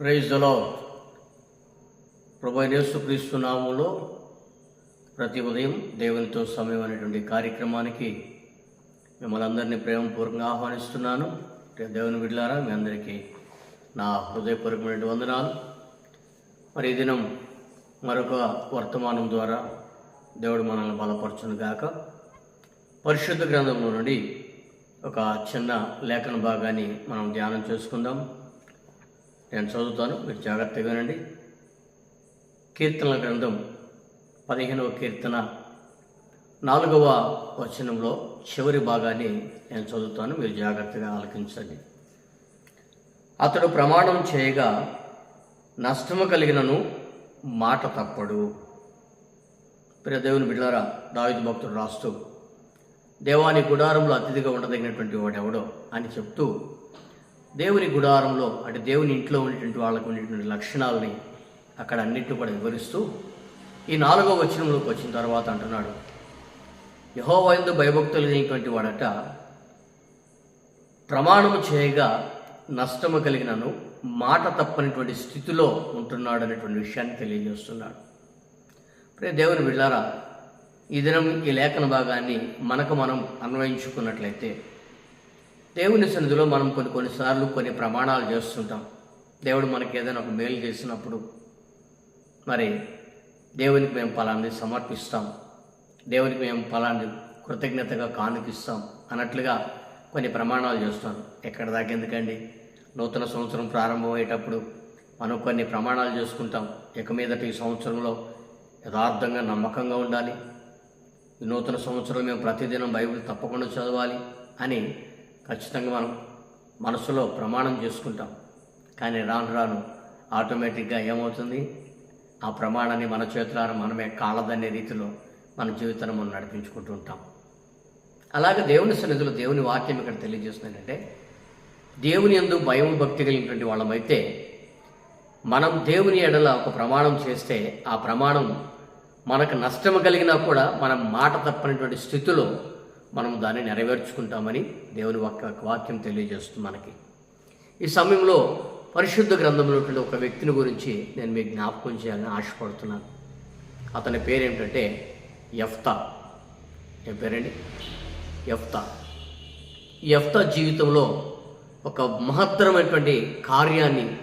Praise దలో ప్రభు నేసుక్రీస్తు నామంలో ప్రతి ఉదయం దేవునితో సమయం అనేటువంటి కార్యక్రమానికి మిమ్మల్ని అందరినీ ప్రేమపూర్వకంగా ఆహ్వానిస్తున్నాను. దేవుని బిడ్లారా మీ అందరికీ నా హృదయపూర్వకమైన వందనాలు. మరి ఈ దినం మరొక వర్తమానం ద్వారా దేవుడు మనల్ని బలపరచును గాక. పరిశుద్ధ గ్రంథంలో నుండి ఒక చిన్న లేఖన భాగాన్ని మనం ధ్యానం చేసుకుందాం. నేను చదువుతాను మీరు జాగ్రత్తగా వినండి కీర్తనల గ్రంథం పదిహేనవ కీర్తన నాలుగవ వచనంలో చివరి భాగాన్ని నేను చదువుతాను మీరు జాగ్రత్తగా ఆలకించండి. అతడు ప్రమాణం చేయగా నష్టము కలిగినను మాట తప్పడు. ప్రియ దేవుని బిడ్డారా దావిత భక్తుడు రాస్తూ దేవాని గుడారంలో అతిథిగా ఉండదగినటువంటి వాడెవడో? అని చెప్తూ దేవుని గుడారంలో అంటే దేవుని ఇంట్లో ఉండేటువంటి వాళ్ళకు ఉండేటువంటి లక్షణాలని అక్కడ అన్నింటిని కూడా వివరిస్తూ ఈ నాలుగో వచనంలోకి వచ్చిన తర్వాత అంటున్నాడు యహోవైందు భయభక్తులు లేనిటువంటి వాడట ప్రమాణము చేయగా నష్టము కలిగినను మాట తప్పనిటువంటి స్థితిలో ఉంటున్నాడు అనేటువంటి విషయాన్ని తెలియజేస్తున్నాడు. ప్రే దేవుని బిళ్ళారా ఈ దినం ఈ లేఖన భాగాన్ని మనకు మనం అన్వయించుకున్నట్లయితే దేవుని సన్నిధిలో మనం కొన్ని కొన్నిసార్లు కొన్ని ప్రమాణాలు చేస్తుంటాం. దేవుడు మనకి ఏదైనా ఒక మేలు చేసినప్పుడు మరి దేవునికి మేము ఫలాన్ని సమర్పిస్తాం. దేవునికి మేము ఫలాన్ని కృతజ్ఞతగా కానుకిస్తాం అన్నట్లుగా కొన్ని ప్రమాణాలు చేస్తాం. ఎక్కడ దాకా ఎందుకండి? నూతన సంవత్సరం ప్రారంభమయ్యేటప్పుడు మనం కొన్ని ప్రమాణాలు చేసుకుంటాం. ఇక మీదట ఈ సంవత్సరంలో యథార్థంగా నమ్మకంగా ఉండాలి. ఈ నూతన సంవత్సరం మేము ప్రతిదినం బైబిల్ తప్పకుండా చదవాలి అని ఖచ్చితంగా మనం మనసులో ప్రమాణం చేసుకుంటాం. కానీ రాను రాను ఆటోమేటిక్గా ఏమవుతుంది? ఆ ప్రమాణాన్ని మన చేతులారా మనమే కాలదనే రీతిలో మన జీవితాన్ని మనం నడిపించుకుంటూ ఉంటాం. అలాగే దేవుని సన్నిధిలో దేవుని వాక్యం ఇక్కడ తెలియజేస్తుందంటే దేవుని ఎందు భయం భక్తి కలిగినటువంటి వాళ్ళమైతే మనం దేవుని ఎడల ఒక ప్రమాణం చేస్తే ఆ ప్రమాణం మనకు నష్టం కలిగినా కూడా మనం మాట తప్పనటువంటి స్థితిలో మనం దాన్ని నెరవేర్చుకుంటామని దేవుని వాక్య వాక్యం తెలియజేస్తుంది మనకి. ఈ సమయంలో పరిశుద్ధ గ్రంథంలో ఉన్నటువంటి ఒక వ్యక్తిని గురించి నేను మీకు జ్ఞాపకం చేయాలని ఆశపడుతున్నాను. అతని పేరేంటంటే ఎఫ్తా ఏ పేరండి? ఎఫ్తా ఎఫ్తా జీవితంలో ఒక మహత్తరమైనటువంటి కార్యాన్ని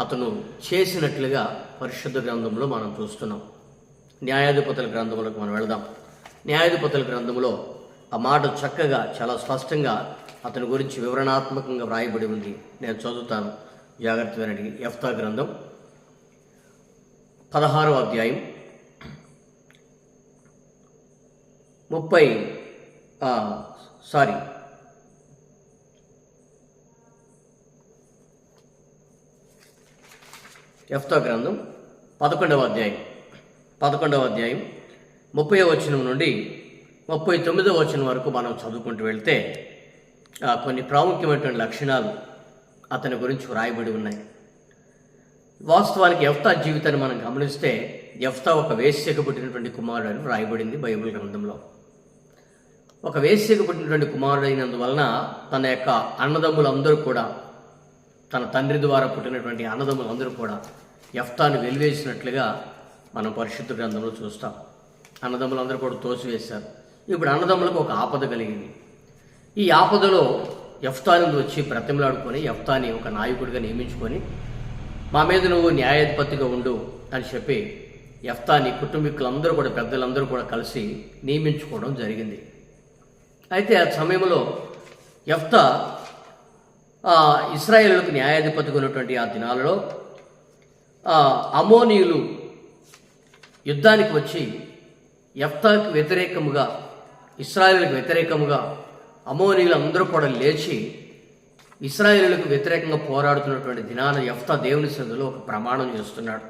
అతను చేసినట్లుగా పరిశుద్ధ గ్రంథంలో మనం చూస్తున్నాం. న్యాయాధిపతుల గ్రంథంలోకి మనం వెళదాం. న్యాయాధిపతుల గ్రంథంలో ఆ మాట చక్కగా చాలా స్పష్టంగా అతని గురించి వివరణాత్మకంగా వ్రాయబడి ఉంది. నేను చదువుతాను. జాగ్రత్త వినండి. ఎఫ్తా గ్రంథం పదహారవ అధ్యాయం ముప్పై సారీ. ఎఫ్తా గ్రంథం పదకొండవ అధ్యాయం. పదకొండవ అధ్యాయం ముప్పై వచనం నుండి ముప్పై తొమ్మిదో వచ్చిన వరకు మనం చదువుకుంటూ వెళ్తే కొన్ని ప్రాముఖ్యమైనటువంటి లక్షణాలు అతని గురించి వ్రాయబడి ఉన్నాయి. వాస్తవానికి యఫ్తా జీవితాన్ని మనం గమనిస్తే యఫ్తా ఒక వేశ్యకు పుట్టినటువంటి కుమారుడు అని వ్రాయబడింది బైబిల్ గ్రంథంలో. ఒక వేశ్యకు పుట్టినటువంటి కుమారుడు అయినందువలన తన యొక్క అన్నదమ్ములందరూ కూడా తన తండ్రి ద్వారా పుట్టినటువంటి అన్నదమ్ములందరూ కూడా యఫ్తాను వెలివేసినట్లుగా మనం పరిశుద్ధ గ్రంథంలో చూస్తాం. అన్నదమ్ములందరూ కూడా తోసివేశారు. ఇప్పుడు అన్నదమ్ములకు ఒక ఆపద కలిగింది. ఈ ఆపదలో యఫ్తాని వచ్చి బ్రతిమలాడుకొని ఎఫ్తాని ఒక నాయకుడిగా నియమించుకొని మా మీద నువ్వు న్యాయాధిపతిగా ఉండు అని చెప్పి ఎఫ్తాని కుటుంబీకులందరూ కూడా పెద్దలందరూ కూడా కలిసి నియమించుకోవడం జరిగింది. అయితే ఆ సమయంలో ఎఫ్తా ఇస్రాయేళ్ళకు న్యాయాధిపతిగా ఉన్నటువంటి ఆ దినాలలో ఆ, అమోనీయులు యుద్ధానికి వచ్చి ఎఫ్తాకి వ్యతిరేకముగా ఇస్రాయేలులకు వ్యతిరేకముగా అమోనీయులు అందరూ కూడా లేచి ఇస్రాయేలులకు వ్యతిరేకంగా పోరాడుతున్నటువంటి దినాన యఫ్తా దేవుని సందులో ఒక ప్రమాణం చేస్తున్నాడు.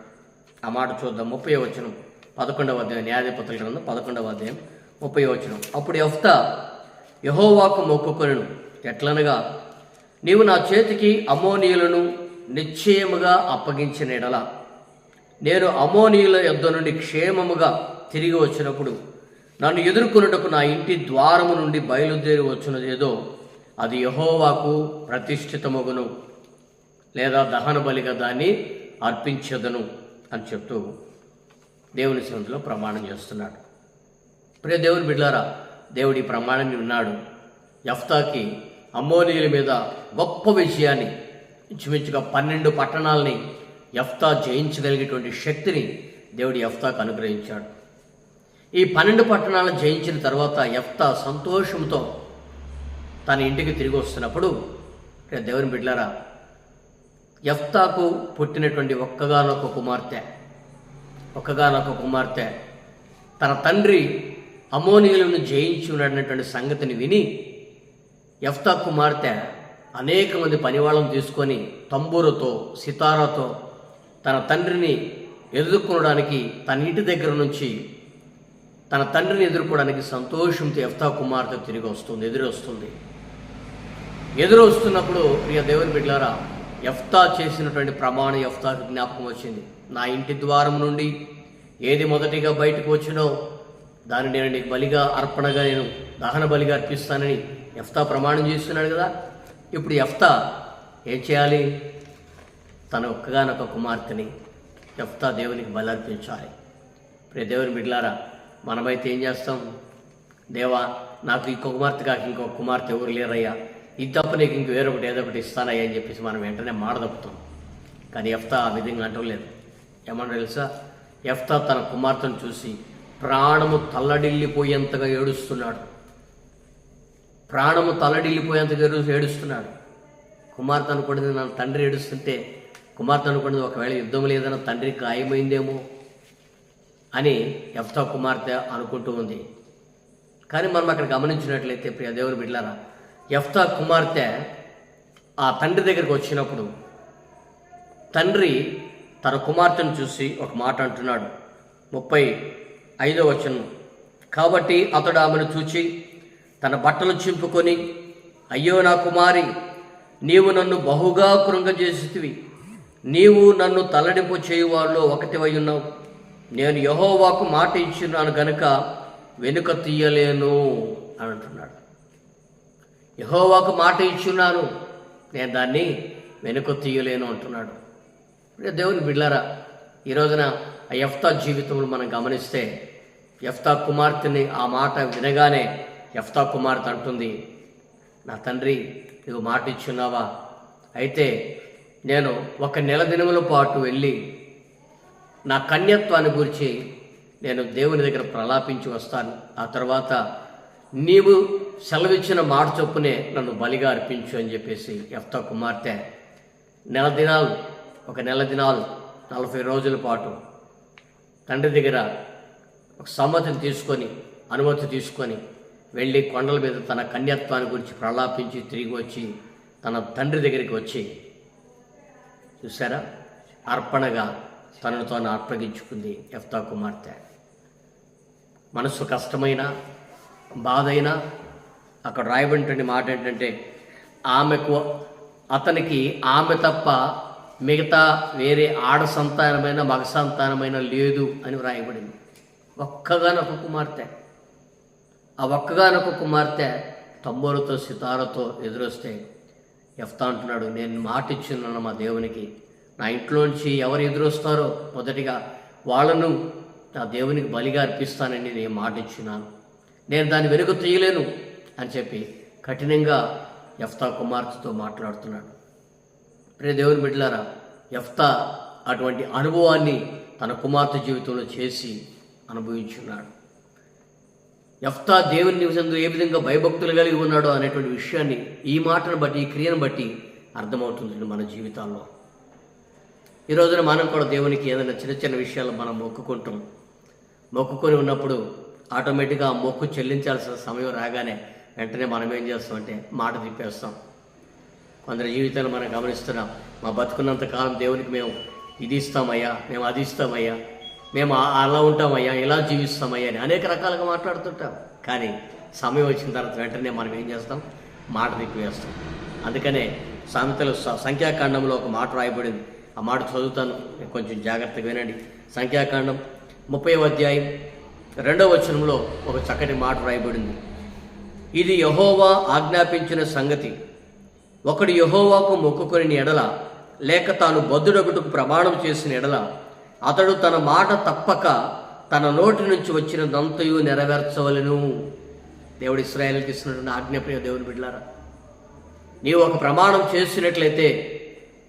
ఆ మాట చూద్దాం. ముప్పై వచనం. పదకొండవ అధ్యాయం. న్యాయాధిపతుల గ్రంథం పదకొండవ అధ్యాయం. ముప్పై వచనం. అప్పుడు యఫ్తా యహోవాకు మొక్కుకొనను. ఎట్లనగా నీవు నా చేతికి అమోనీయులను నిశ్చయముగా అప్పగించిన ఎడల నేను అమోనీయుల యుద్ధ నుండి క్షేమముగా తిరిగి వచ్చినప్పుడు నన్ను ఎదుర్కొనుటకు నా ఇంటి ద్వారము నుండి బయలుదేరి వచ్చినదేదో అది యహోవాకు ప్రతిష్ఠితమగును లేదా దహన బలిగా దాన్ని అర్పించదను అని చెప్తూ దేవుని సన్నిధిలో ప్రమాణం చేస్తున్నాడు. ప్రియ దేవుని బిడ్డారా దేవుడి ప్రమాణం ఉన్నాడు యఫ్తాకి అమ్మోనీయుల మీద గొప్ప విజయాన్ని ఇంచుమించుగా పన్నెండు పట్టణాలని యఫ్తా జయించగలిగేటువంటి శక్తిని దేవుడి యఫ్తాకు అనుగ్రహించాడు. ఈ పన్నెండు పట్టణాలను జయించిన తర్వాత ఎఫ్తా సంతోషంతో తన ఇంటికి తిరిగి వస్తున్నప్పుడు దేవుని బిడ్లారా ఎఫ్తాకు పుట్టినటువంటి ఒక్కగానొక్క కుమార్తె ఒక్కగానొక్క కుమార్తె తన తండ్రి అమోనియులను జయించి ఉన్నటువంటి సంగతిని విని ఎఫ్తా కుమార్తె అనేక మంది పనివాళ్ళను తీసుకొని తంబూరుతో సితారాతో తన తండ్రిని ఎదుర్కొనడానికి తన ఇంటి దగ్గర నుంచి తన తండ్రిని ఎదుర్కోవడానికి సంతోషంతో ఎఫ్తా కుమార్తె తిరిగి వస్తుంది ఎదురొస్తుంది ఎదురొస్తున్నప్పుడు ఎదురు వస్తున్నప్పుడు ప్రియ దేవుని బిడ్లారా ఎఫ్తా చేసినటువంటి ప్రమాణం ఎఫ్తాకు జ్ఞాపకం వచ్చింది. నా ఇంటి ద్వారం నుండి ఏది మొదటిగా బయటకు వచ్చినో దాన్ని నేను నీకు బలిగా అర్పణగా నేను దహన బలిగా అర్పిస్తానని ఎఫ్తా ప్రమాణం చేస్తున్నాడు కదా. ఇప్పుడు ఎఫ్తా ఏం చేయాలి? తన ఒక్కగానొక్క కుమార్తెని ఎఫ్తా దేవునికి బలి అర్పించాలి. ప్రియ దేవుని బిడ్లారా మనమైతే ఏం చేస్తాం? దేవా నాకు ఇంకో కుమార్తె కాక ఇంకో కుమార్తె ఎవరు లేరయ్యా. ఇది తప్ప నీకు ఇంక వేరొకటి ఏదో ఒకటి ఇస్తానయ్యా అని చెప్పేసి మనం వెంటనే మాడదప్పుతాం కానీ ఎఫ్తా ఆ విధంగా అంటలేదు ఏమన్నా తెలుసా? ఎఫ్తా తన కుమార్తెను చూసి ప్రాణము తల్లడిల్లిపోయేంతగా ఏడుస్తున్నాడు. ప్రాణము తల్లడిల్లిపోయేంతగా ఏడు- ఏడుస్తున్నాడు. కుమార్తె అనుకున్నది నా తండ్రి ఏడుస్తుంటే కుమార్తె అనుకున్నది ఒకవేళ యుద్ధం లేదన్న తండ్రి గాయమైందేమో? అని యఫ్తా కుమార్తె అనుకుంటూ ఉంది. కానీ మనం అక్కడ గమనించినట్లయితే ప్రియ దేవుని బిడ్లారా యఫ్తా కుమార్తె ఆ తండ్రి దగ్గరికి వచ్చినప్పుడు తండ్రి తన కుమార్తెను చూసి ఒక మాట అంటున్నాడు. ముప్పై ఐదో వచనం. కాబట్టి అతడు ఆమెను చూచి తన బట్టలు చింపుకొని అయ్యో నా కుమారి నీవు నన్ను బహుగా కృంగజేసితివి. నీవు నన్ను తల్లడింపు చేయువాళ్ళు ఒకటివై ఉన్నావు. నేను యహోవాకు మాట ఇచ్చినాను గనుక వెనుక తీయలేను అని అంటున్నాడు. యహోవాకు మాట ఇచ్చున్నాను నేను దాన్ని వెనుక తీయలేను అంటున్నాడు. దేవుని బిడ్లారా ఈ రోజున ఆ యఫ్తా జీవితంలో మనం గమనిస్తే యఫ్తా కుమార్తెని ఆ మాట వినగానే యఫ్తా కుమార్తె అంటుంది నా తండ్రి నువ్వు మాట ఇచ్చున్నావా? అయితే నేను ఒక నెల దినముల పాటు వెళ్ళి నా కన్యత్వాన్ని గురించి నేను దేవుని దగ్గర ప్రలాపించి వస్తాను. ఆ తర్వాత నీవు సెలవిచ్చిన మాట చొప్పునే నన్ను బలిగా అర్పించు అని చెప్పేసి ఎఫ్తా కుమార్తె నెల దినాలు ఒక నెల దినాలు నలభై రోజుల పాటు తండ్రి దగ్గర ఒక సమ్మతిని తీసుకొని అనుమతి తీసుకొని వెళ్ళి కొండల మీద తన కన్యత్వాన్ని గురించి ప్రలాపించి తిరిగి వచ్చి తన తండ్రి దగ్గరికి వచ్చి చూసారా అర్పణగా తనను తాను అర్పగించుకుంది ఎఫ్తా కుమార్తె. మనసు కష్టమైన బాధైనా అక్కడ రాయబడినటువంటి మాట ఏంటంటే ఆమెకు అతనికి ఆమె తప్ప మిగతా వేరే ఆడ సంతానమైన మగ సంతానమైన లేదు అని వ్రాయబడింది. ఒక్కగానొక కుమార్తె. ఆ ఒక్కగానొక కుమార్తె తంబోలతో సితారతో ఎదురొస్తే ఎఫ్తా అంటున్నాడు నేను మాట ఇచ్చున్నాను మా దేవునికి నా ఇంట్లోంచి ఎవరు ఎదురొస్తారో మొదటిగా వాళ్ళను నా దేవునికి బలిగా అర్పిస్తానని నేను మాట ఇచ్చున్నాను నేను దాన్ని వెనుక తీయలేను అని చెప్పి కఠినంగా ఎఫ్తా కుమార్తెతో మాట్లాడుతున్నాడు. ప్రే దేవుని బిడ్డలారా ఎఫ్తా అటువంటి అనుభవాన్ని తన కుమార్తె జీవితంలో చేసి అనుభవించున్నాడు. ఎఫ్తా దేవుని నివసందు ఏ విధంగా భయభక్తులు కలిగి ఉన్నాడో అనేటువంటి విషయాన్ని ఈ మాటను బట్టి ఈ క్రియను బట్టి అర్థమవుతుంది మన జీవితాల్లో ఈ రోజున మనం కూడా దేవునికి ఏదైనా చిన్న చిన్న విషయాలు మనం మొక్కుకుంటాం. మొక్కుకొని ఉన్నప్పుడు ఆటోమేటిక్గా మొక్కు చెల్లించాల్సిన సమయం రాగానే వెంటనే మనం ఏం చేస్తామంటే మాట తిప్పేస్తాం. కొందరి జీవితాలు మనం గమనిస్తున్నాం. మా బతుకున్నంత కాలం దేవునికి మేము ఇది ఇస్తామయ్యా మేము అది ఇస్తామయ్యా మేము అలా ఉంటామయ్యా ఇలా జీవిస్తామయ్యా అని అనేక రకాలుగా మాట్లాడుతుంటాం. కానీ సమయం వచ్చిన తర్వాత వెంటనే మనం ఏం చేస్తాం? మాట తిప్పివేస్తాం అందుకనే సామెతలు స- సంఖ్యాకాండంలో ఒక మాట రాయబడింది. ఆ మాట చదువుతాను. కొంచెం జాగ్రత్తగా వినండి. సంఖ్యాకాండం ముప్పై అధ్యాయం రెండవ వచనంలో ఒక చక్కటి మాట రాయబడింది ఇది యహోవా ఆజ్ఞాపించిన సంగతి. ఒకడు యహోవాకు మొక్కుకొని ఎడల లేక తాను బద్దుడగుటకు ప్రమాణం చేసిన ఎడల అతడు తన మాట తప్పక తన నోటి నుంచి వచ్చినదంతయు నెరవేర్చవలను. దేవుడు ఇస్రాయల్కి ఇస్తున్నటువంటి ఆజ్ఞప్రియ దేవుని బిడ్డారా నీవు ఒక ప్రమాణం చేసినట్లయితే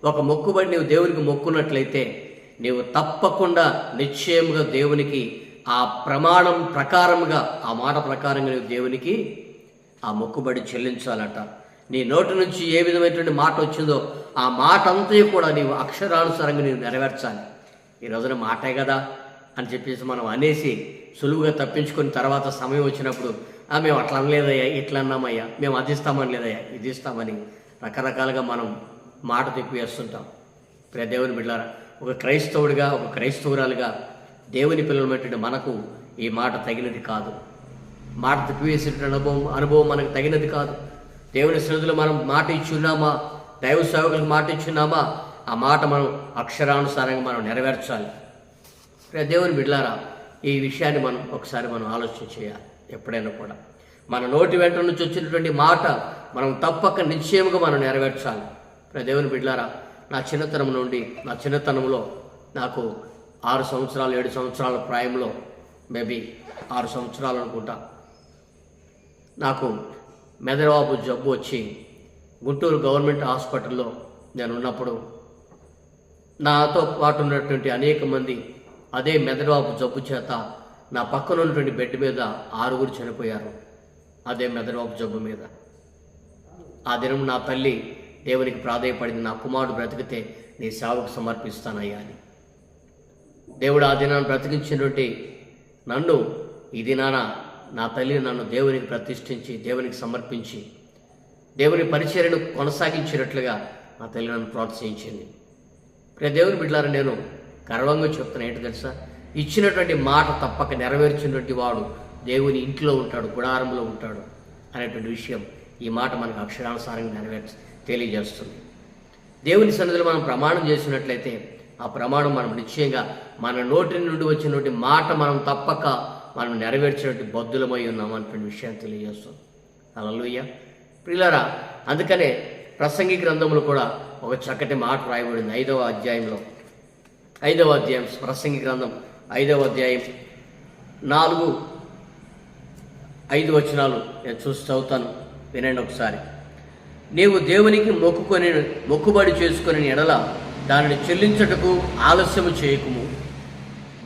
ఒక మొక్కుబడి నీవు దేవునికి మొక్కున్నట్లయితే నీవు తప్పకుండా నిశ్చయముగా దేవునికి ఆ ప్రమాణం ప్రకారముగా ఆ మాట ప్రకారంగా నీవు దేవునికి ఆ మొక్కుబడి చెల్లించాలట. నీ నోటి నుంచి ఏ విధమైనటువంటి మాట వచ్చిందో ఆ మాట అంతా కూడా నీవు అక్షరానుసారంగా నీవు నెరవేర్చాలి. ఈ రోజున మాటే కదా అని చెప్పేసి మనం అనేసి సులువుగా తప్పించుకుని తర్వాత సమయం వచ్చినప్పుడు మేము అట్లా అనలేదయ్యా ఇట్లా అన్నామయ్యా మేము అది ఇస్తామని లేదయ్యా ఇది ఇస్తామని రకరకాలుగా మనం మాట తెప్పివేస్తుంటాం ప్రే దేవుని బిడ్డారా ఒక క్రైస్తవుడిగా ఒక క్రైస్తవురాలుగా దేవుని పిల్లలమైనటువంటి మనకు ఈ మాట తగినది కాదు. మాట తిప్పివేసేటువంటి అనుభవం అనుభవం మనకు తగినది కాదు. దేవుని సన్నిధిలో మనం మాట ఇచ్చున్నామా దైవ సేవకులకు మాట ఇచ్చున్నామా ఆ మాట మనం అక్షరానుసారంగా మనం నెరవేర్చాలి. దేవుని బిడ్లారా ఈ విషయాన్ని మనం ఒకసారి మనం ఆలోచన చేయాలి ఎప్పుడైనా కూడా. మన నోటి వెంట నుంచి వచ్చినటువంటి మాట మనం తప్పక నిశ్చయముగా మనం నెరవేర్చాలి. దేవుని బిడ్లారా నా చిన్నతనం నుండి నా చిన్నతనంలో నాకు ఆరు సంవత్సరాలు ఏడు సంవత్సరాల ప్రాయంలో మేబీ ఆరు సంవత్సరాలు అనుకుంటా. నాకు మెదడువాపు జబ్బు వచ్చి గుంటూరు గవర్నమెంట్ హాస్పిటల్లో నేను ఉన్నప్పుడు నాతో పాటు ఉన్నటువంటి అనేక మంది అదే మెదడువాపు జబ్బు చేత నా పక్కన ఉన్నటువంటి బెడ్ మీద ఆరుగురు చనిపోయారు అదే మెదడువాపు జబ్బు మీద. ఆ దినం నా తల్లి దేవునికి ప్రాధాయపడింది నా కుమారుడు బ్రతికితే నీ సేవకు సమర్పిస్తానయ్యా అని. దేవుడు ఆ దినాన్ని బ్రతికించినటువంటి నన్ను ఈ దినాన నా తల్లి నన్ను దేవునికి ప్రతిష్ఠించి దేవునికి సమర్పించి దేవుని పరిచర్యను కొనసాగించినట్లుగా నా తల్లి నన్ను ప్రోత్సహించింది. ప్రియ దేవుని బిడ్డలారా నేను గర్వంగా చెప్తున్నా ఏంటి తెలుసా? ఇచ్చినటువంటి మాట తప్పక నెరవేర్చినటువంటి వాడు దేవుని ఇంట్లో ఉంటాడు గుడారంలో ఉంటాడు అనేటువంటి విషయం ఈ మాట మనకు అక్షరానుసారంగా నెరవేర్చింది తెలియజేస్తుంది. దేవుని సన్నిధిలో మనం ప్రమాణం చేసినట్లయితే ఆ ప్రమాణం మనం నిశ్చయంగా మన నోటి నుండి వచ్చినటువంటి మాట మనం తప్పక మనం నెరవేర్చినట్టు బద్దులమై ఉన్నాం అనేటువంటి విషయాన్ని తెలియజేస్తుంది. అలలుయ్య ప్రియులారా అందుకనే ప్రసంగి గ్రంథంలో కూడా ఒక చక్కటి మాట రాయబడింది ఐదవ అధ్యాయంలో. ఐదవ అధ్యాయం ప్రసంగి గ్రంథం ఐదవ అధ్యాయం నాలుగు ఐదు వచనాలు నేను చూసి చదువుతాను. వినండి ఒకసారి. నీవు దేవునికి మొక్కుకొని మొక్కుబడి చేసుకుని ఎడల దానిని చెల్లించటకు ఆలస్యము చేయకుము.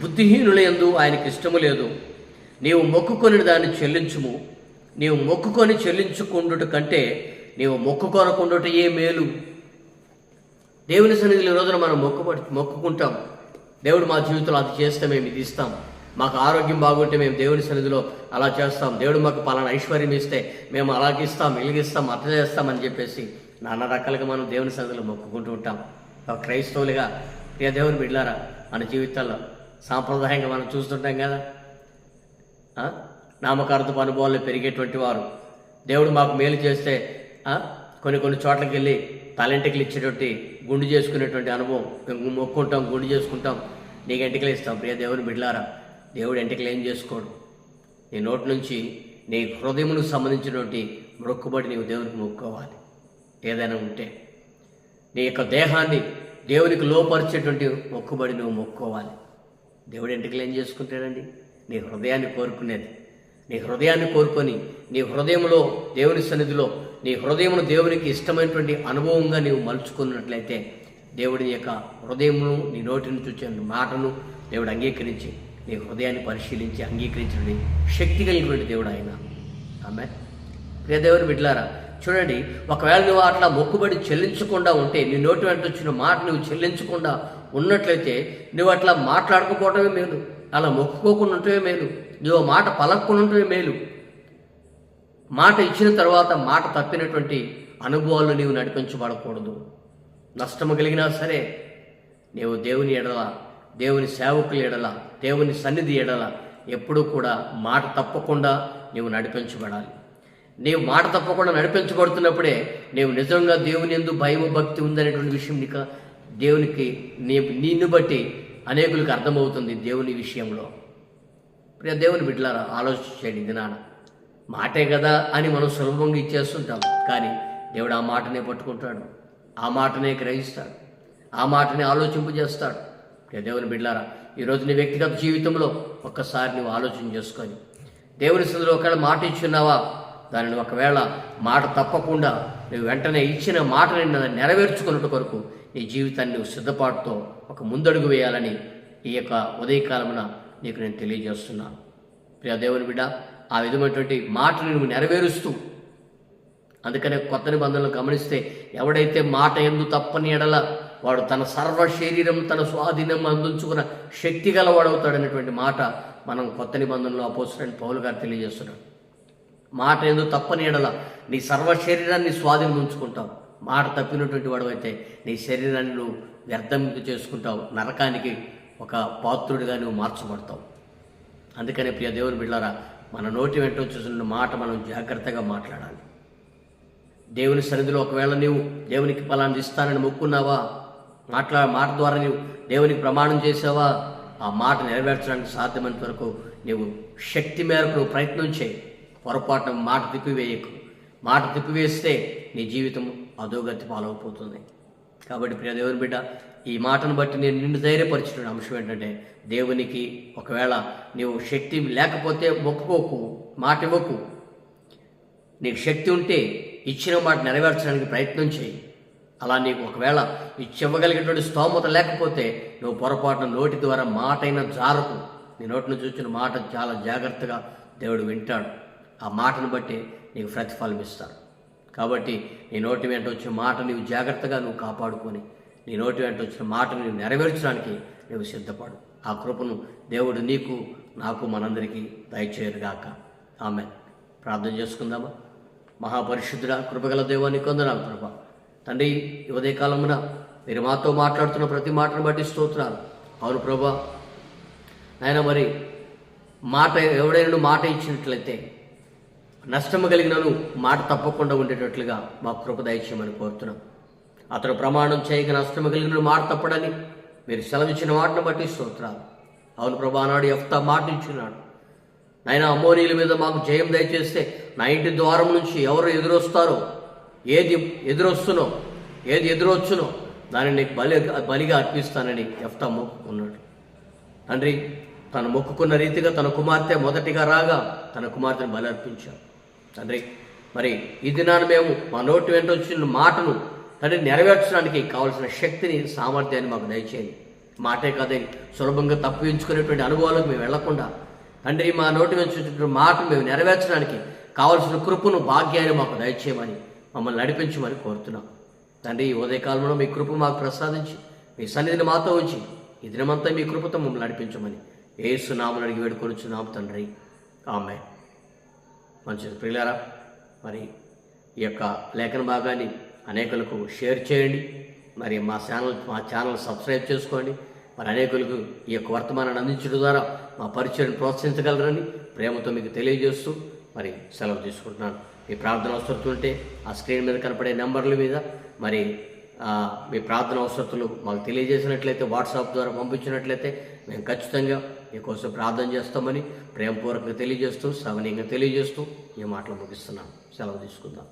బుద్ధిహీనులయందు ఆయనకి ఇష్టము లేదు. నీవు మొక్కుకొని దాన్ని చెల్లించుము. నీవు మొక్కుకొని చెల్లించుకుండుట కంటే నీవు మొక్కుకొనకుండుట ఏ మేలు. దేవుని సన్నిధిలో ఈ రోజున మనం మొక్కుబడి మొక్కుకుంటాం. దేవుడు మా జీవితంలో అది చేస్తే మేము ఇది ఇస్తాం. మాకు ఆరోగ్యం బాగుంటే మేము దేవుని సన్నిధిలో అలా చేస్తాం. దేవుడు మాకు పలానా ఐశ్వర్యం ఇస్తే మేము అలాగిస్తాం వెలిగిస్తాం అర్థజేస్తాం అని చెప్పేసి నానా రకాలుగా మనం దేవుని సన్నిధిలో మొక్కుకుంటూ ఉంటాం. ఒక క్రైస్తవులుగా ప్రియ దేవుని బిడ్లారా మన జీవితాల్లో సాంప్రదాయంగా మనం చూస్తుంటాం కదా? నామకార్థపు అనుభవాల్లో పెరిగేటువంటి వారు. దేవుడు మాకు మేలు చేస్తే కొన్ని కొన్ని చోట్లకి వెళ్ళి తలెంటికలు ఇచ్చేటువంటి గుండు చేసుకునేటువంటి అనుభవం. మొక్కుంటాం గుండు చేసుకుంటాం. నీకు ఎంటికలు ఇస్తాం ప్రియ దేవుని బిడ్లారా దేవుడు ఎంటికలు ఏం చేసుకోడు? నీ నోటి నుంచి నీ హృదయమునకు సంబంధించినటువంటి మొక్కుబడి నీవు దేవునికి మొక్కుకోవాలి. ఏదైనా ఉంటే నీ యొక్క దేహాన్ని దేవునికి లోపరిచేటువంటి మొక్కుబడి నువ్వు మొక్కుకోవాలి. దేవుడు ఎంటికలు ఏం చేసుకుంటాడండి? నీ హృదయాన్ని కోరుకునేది. నీ హృదయాన్ని కోరుకొని నీ హృదయంలో దేవుని సన్నిధిలో నీ హృదయమును దేవునికి ఇష్టమైనటువంటి అనుభవంగా నీవు మలుచుకున్నట్లయితే దేవుడి యొక్క హృదయమును నీ నోటిని చూచే మాటను దేవుడు అంగీకరించి నీ హృదయాన్ని పరిశీలించి అంగీకరించండి శక్తి కలిగినటువంటి దేవుడు ఆయన. ఆమె ప్రియదేవుని దేవుని చూడండి ఒకవేళ నువ్వు అట్లా మొక్కుబడి చెల్లించకుండా ఉంటే నీ నోటి వెంట వచ్చిన మాట నువ్వు చెల్లించకుండా ఉన్నట్లయితే నువ్వు అట్లా మాట్లాడుకోవటమే మేలు అలా మొక్కుకోకుండా ఉంటే మేలు నువ్వు మాట పలక్కుండా ఉంటే మేలు. మాట ఇచ్చిన తర్వాత మాట తప్పినటువంటి అనుభవాలు నీవు నడిపించబడకూడదు. నష్టము కలిగినా సరే నీవు దేవుని ఎడల దేవుని సేవకులు ఎడల దేవుని సన్నిధి ఎడల ఎప్పుడూ కూడా మాట తప్పకుండా నీవు నడిపించబడాలి. నీవు మాట తప్పకుండా నడిపించబడుతున్నప్పుడే నీవు నిజంగా దేవుని ఎందు భయము భక్తి ఉందనేటువంటి విషయం నీకు దేవునికి నీ నిన్ను బట్టి అనేకులకు అర్థమవుతుంది దేవుని విషయంలో. ప్రియ దేవుని బిడ్డలారా ఆలోచించండి దినాన. మాటే కదా అని మనం సులభంగా ఇచ్చేస్తుంటాం. కానీ దేవుడు ఆ మాటనే పట్టుకుంటాడు. ఆ మాటనే గ్రహిస్తాడు. ఆ మాటని ఆలోచింపజేస్తాడు. ప్రియ దేవుని బిడ్డలారా ఈరోజు నీ వ్యక్తిగత జీవితంలో ఒక్కసారి నువ్వు ఆలోచన చేసుకొని దేవుని స్థితిలో ఒకవేళ మాట ఇచ్చున్నావా? దానిని ఒకవేళ మాట తప్పకుండా నువ్వు వెంటనే ఇచ్చిన మాటని నెరవేర్చుకున్నట్టు కొరకు నీ జీవితాన్ని నువ్వు సిద్ధపాటుతో ఒక ముందడుగు వేయాలని ఈ యొక్క ఉదయకాలమున నీకు నేను తెలియజేస్తున్నాను ప్రియ దేవుని బిడ్డ ఆ విధమైనటువంటి మాటను నువ్వు నెరవేరుస్తూ అందుకనే కొత్త నిబంధనలు గమనిస్తే ఎవడైతే మాట ఎందు తప్పని ఎడల వాడు తన సర్వ శరీరం తన స్వాధీనం అందించుకున్న శక్తి గలవాడవుతాడనేటువంటి మాట మనం కొత్త నిబంధనలో అపోజిట్ పౌలు గారు తెలియజేస్తున్నాడు. మాట ఎందు తప్పని ఎడల నీ సర్వ శరీరాన్ని స్వాధీనం ఉంచుకుంటావు. మాట తప్పినటువంటి వాడవైతే నీ శరీరాన్ని నువ్వు వ్యర్థం చేసుకుంటావు. నరకానికి ఒక పాత్రుడిగా నువ్వు మార్చబడతావు. అందుకనే ప్రియ దేవుని బిళ్ళారా మన నోటి వెంట వచ్చేసిన మాట మనం జాగ్రత్తగా మాట్లాడాలి. దేవుని సన్నిధిలో ఒకవేళ నీవు దేవునికి ఫలాన్ని ఇస్తానని మొక్కున్నావా? మాట్లా మాట ద్వారా నీవు దేవునికి ప్రమాణం చేసావా ఆ మాట నెరవేర్చడానికి సాధ్యమైనంత వరకు నీవు శక్తి మేరకు నువ్వు ప్రయత్నం చేయి. పొరపాటున మాట తిప్పివేయకు. మాట తిప్పివేస్తే నీ జీవితం అధోగతి పాలవపోతుంది కాబట్టి ప్రియ దేవుని బిడ్డ ఈ మాటను బట్టి నేను నిన్ను ధైర్యపరిచిన అంశం ఏంటంటే దేవునికి ఒకవేళ నీవు శక్తి లేకపోతే మొక్కుకోకు మాట ఇవ్వకు నీకు శక్తి ఉంటే ఇచ్చిన మాట నెరవేర్చడానికి ప్రయత్నం చేయి. అలా నీకు ఒకవేళ ఇచ్చివ్వగలిగినటువంటి స్తోమత లేకపోతే నువ్వు పొరపాటున నోటి ద్వారా మాటైన జారకు. నీ నోటిని చూసిన మాట చాలా జాగ్రత్తగా దేవుడు వింటాడు. ఆ మాటను బట్టి నీకు ప్రతిఫలం ఇస్తాడు కాబట్టి నీ నోటి వెంట వచ్చిన మాట నీవు జాగ్రత్తగా నువ్వు కాపాడుకొని నీ నోటి వెంట వచ్చిన మాటను నీవు నెరవేర్చడానికి నువ్వు సిద్ధపడు. ఆ కృపను దేవుడు నీకు నాకు మనందరికీ దయచేయరుగాక ఆమె ప్రార్థన చేసుకుందామా? మహాపరిశుద్ధుడా కృపగల దేవాన్ని కొందనాలు ప్రభా. తండ్రి ఈ ఉదయకాలమున మీరు మాతో మాట్లాడుతున్న ప్రతి మాటను బట్టి స్తోత్రాలు. అవును ప్రభా. ఆయన మరి మాట ఎవడైనా మాట ఇచ్చినట్లయితే నష్టము కలిగినను మాట తప్పకుండా ఉండేటట్లుగా మా కృప దయచేయమని కోరుతున్నాం. అతను ప్రమాణం చేయక నష్టము కలిగిన మాట తప్పడని మీరు సెలవిచ్చిన మాటను బట్టి స్తోత్రాలు. అవును ప్రభా నాడు ఎఫ్తా మాట ఇచ్చినాడు. నాయన అమోనీల మీద మాకు జయం దయచేస్తే నా ఇంటి ద్వారం నుంచి ఎవరు ఎదురొస్తారో ఏది ఎదురొస్తునో ఏది ఎదురొచ్చునో దానిని నీకు బలి బలిగా అర్పిస్తానని ఎఫ్తా మొక్కుకున్నాడు. తండ్రి తను మొక్కుకున్న రీతిగా తన కుమార్తె మొదటిగా రాగా తన కుమార్తెను బలి అర్పించాడు. తండ్రి మరి ఈ దినాన్ని మేము మా నోటి వెంట వచ్చిన మాటను తండ్రి నెరవేర్చడానికి కావలసిన శక్తిని సామర్థ్యాన్ని మాకు దయచేయండి. మాటే కాదే సులభంగా తప్పించుకునేటువంటి అనుభవాలకు మేము వెళ్ళకుండా తండ్రి మా నోటి నుంచి మాట మాటను మేము నెరవేర్చడానికి కావలసిన కృపను భాగ్యాన్ని మాకు దయచేయమని మమ్మల్ని నడిపించమని కోరుతున్నాం. తండ్రి ఈ ఉదయకాలంలో మీ కృప మాకు ప్రసాదించి మీ సన్నిధిని మాతో ఉంచి ఈ దినమంతా మీ కృపతో మమ్మల్ని నడిపించమని ఏసునామని అడిగి వేడుకొనుచున్నాం తండ్రి. ఆమె మంచిది. ప్రియులారా మరి ఈ యొక్క లేఖన భాగాన్ని అనేకులకు షేర్ చేయండి. మరి మా ఛానల్ మా ఛానల్ సబ్స్క్రైబ్ చేసుకోండి. మరి అనేకులకు ఈ యొక్క వర్తమానాన్ని అందించడం ద్వారా మా పరిచయం ప్రోత్సహించగలరని ప్రేమతో మీకు తెలియజేస్తూ మరి సెలవు తీసుకుంటున్నాను. మీ ప్రార్థన అవసరతుంటే ఉంటే ఆ స్క్రీన్ మీద కనపడే నెంబర్ల మీద మరి మీ ప్రార్థన అవసరతలు మాకు తెలియజేసినట్లయితే వాట్సాప్ ద్వారా పంపించినట్లయితే మేము ఖచ్చితంగా మీకోసం ప్రార్థన చేస్తామని ప్రేమపూర్వకంగా తెలియజేస్తూ సవనీయంగా తెలియజేస్తూ ఈ మాటలు ముగిస్తున్నాం. సెలవు తీసుకుందాం.